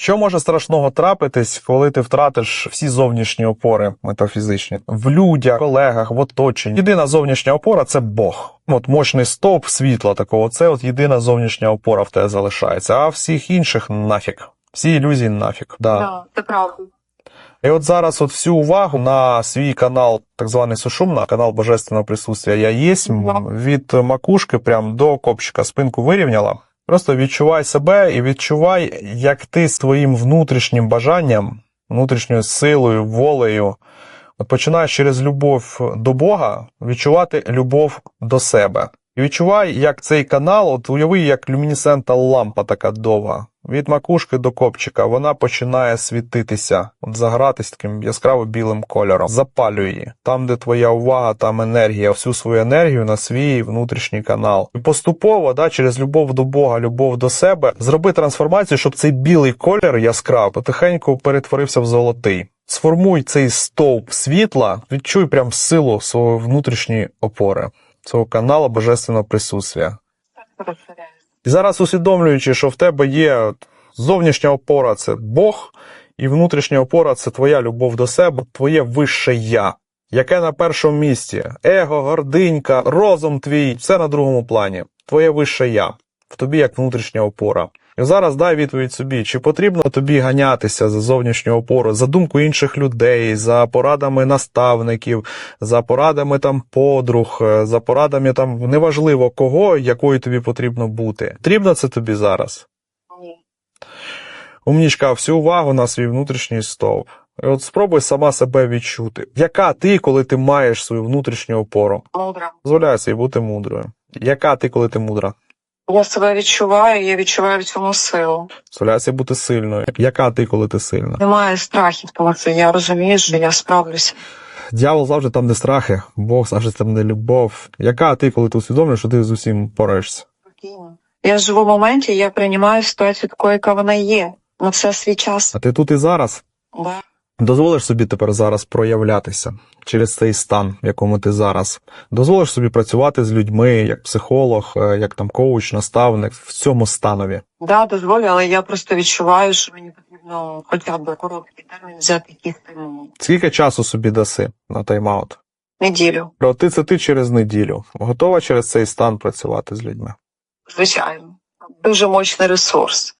Що може страшного трапитись, коли ти втратиш всі зовнішні опори метафізичні в людях, колегах, в оточенні? Єдина зовнішня опора це Бог. От мощний стовп світла такого. Це от єдина зовнішня опора в тебе залишається. А всіх інших нафіг. Всі ілюзії нафіг. Да. Да, це правда. І от зараз от всю увагу на свій канал, так званий Сушумна, канал Божественного присутствия Я єсмь, від макушки прям до копчика спинку вирівняла. Просто відчувай себе і відчувай, як ти з твоїм внутрішнім бажанням, внутрішньою силою, волею, починаєш через любов до Бога відчувати любов до себе. І відчувай, як цей канал, от уяви, як люмінесцентна лампа така довга. Від макушки до копчика вона починає світитися, от загратись таким яскраво білим кольором. Запалюй її. Там, де твоя увага, там енергія, всю свою енергію на свій внутрішній канал. І поступово, да, через любов до Бога, любов до себе, зроби трансформацію, щоб цей білий колір яскрав потихеньку перетворився в золотий. Сформуй цей стовп світла, відчуй прям силу своєї внутрішньої опори, цього каналу божественного присутствия. І зараз усвідомлюючи, що в тебе є зовнішня опора це Бог, і внутрішня опора це твоя любов до себе, твоє вище я, яке на першому місці. Его, гординька, розум твій, все на другому плані. Твоє вище я, в тобі як внутрішня опора. Зараз дай відповідь собі, чи потрібно тобі ганятися за зовнішню опору, за думку інших людей, за порадами наставників, за порадами там подруг, е, за порадами там неважливо кого, якою тобі потрібно бути. Потрібно це тобі зараз. Ні. Умнічка, всю увагу на свій внутрішній стовп. І от спробуй сама себе відчути. Яка ти, коли ти маєш свою внутрішню опору? Мудра. Дозволяй собі бути мудрою. Яка ти, коли ти мудра? Я себе відчуваю, я відчуваю в цьому силу. Собі бути сильною. Яка ти, коли ти сильна? Немає страхів, тому що я розумію, що я справлюся. Дьявол завжди там, де страхи, Бог завжди там, де любов. Яка ти, коли ти усвідомлюєш, що ти з усім пораєшся? Спокійно. Я живу в моменті, я приймаю ситуацію такою, яка вона є. На все свій час. А ти тут і зараз? Да. Дозволиш собі тепер зараз проявлятися через цей стан, в якому ти зараз. Дозволиш собі працювати з людьми як психолог, е, як там коуч, наставник в цьому станові. Да, дозволю, але я просто відчуваю, що мені потрібно хоча б короткий термін взяти кісти ну, Скільки часу собі даси на тайм-аут? неділю. От ти це ти через неділю. Готова через цей стан працювати з людьми? Звичайно. Дуже мощний ресурс.